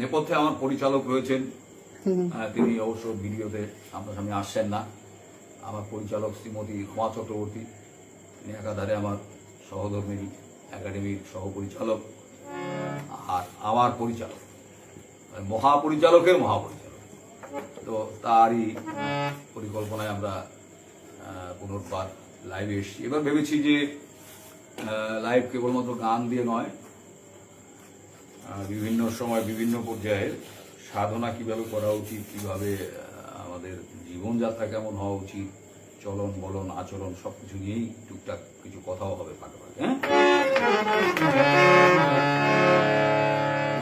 নেপথ্যে আমার পরিচালক রয়েছেন। তিনি অবশ্য ভিডিওতে সামনাসামনি আসছেন না। আমার পরিচালক শ্রীমতী রমা চক্রবর্তী তিনি একাধারে আমার সহধর্মিনী একাডেমির সহপরিচালক আর আমার পরিচালক। মানে মহাপরিচালকের মহাপরিচালক। তো তারই পরিকল্পনায় আমরা পুনর্বার লাইভে এসেছি। এবার ভেবেছি যে লাইভ কেবলমাত্র গান দিয়ে নয় বিভিন্ন সময় বিভিন্ন পর্যায়ে সাধনা কীভাবে করা উচিত, কীভাবে আমাদের জীবনযাত্রা কেমন হওয়া উচিত, চলন, বলন, আচরণ, সবকিছু নিয়েই টুকটাক কিছু কথাও হবে ফাঁকে ফাঁকে হ্যাঁ?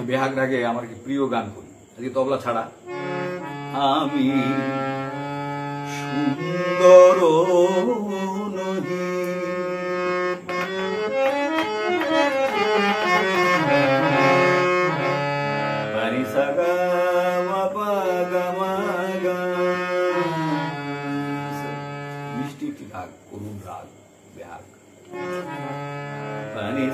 বেহাগ রাগে আমার কি প্রিয় গান করি। আজকে তবলা ছাড়া। আমি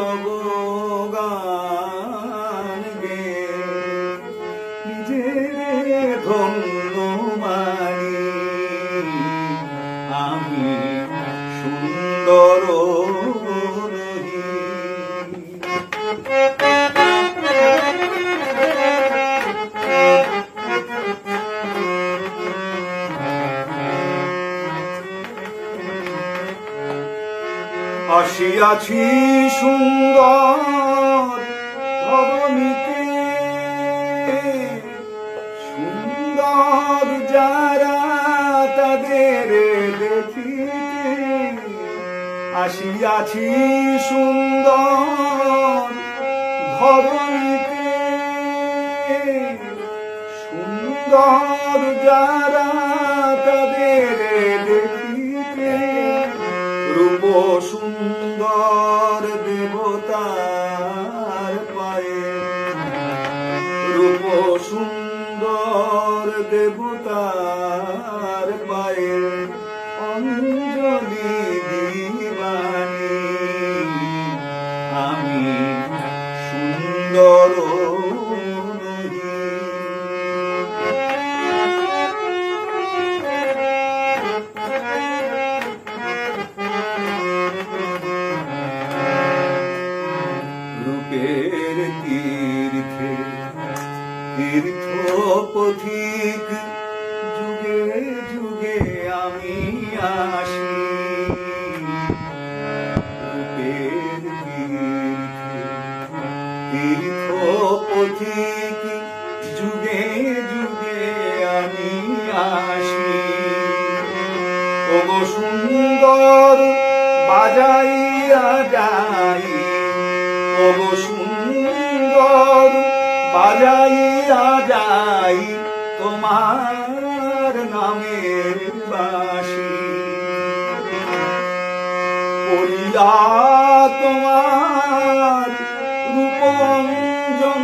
সুন্দর আসিয়াছি সুন্দর ধরণীতে। সুন্দর যারা তাদের দেখিতে আসিয়াছি সুন্দর ধরণীতে। সুন্দর যারা তাদের দেখিতে রূপের তীর্থে তীর্থ যুগে যুগে আমি আসি। তীর্থে পথিক যুগে যুগে আমি আসি। ওগো সুন্দর বাজাইয়া যাই। ওগো সুন্দর বাজাইয়া যাই তোমার নামের বাসি। পড়িয়া তোমার রূপঞ্জন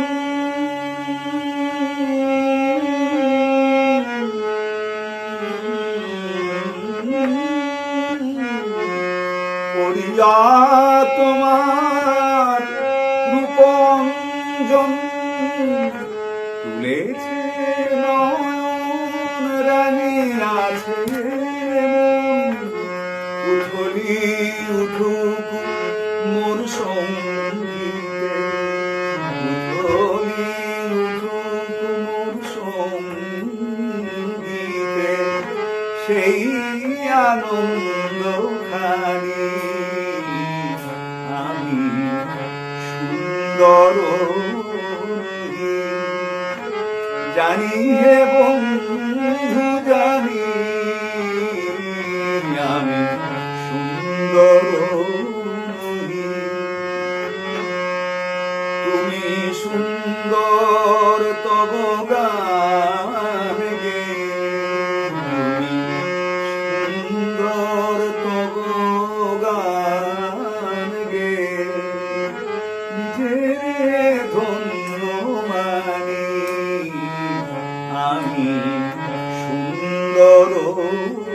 পড়িয়া তোমার তুলেছে আছে উঠলি উঠুক মোর সঙ্গীতে। উঠুক মোর সঙ্গীতে। সেই আনন্দ খানি আমি সুন্দর জানি হে বন্ধু জানি আমি সুন্দর তুমি সুন্দর তব গান 충나로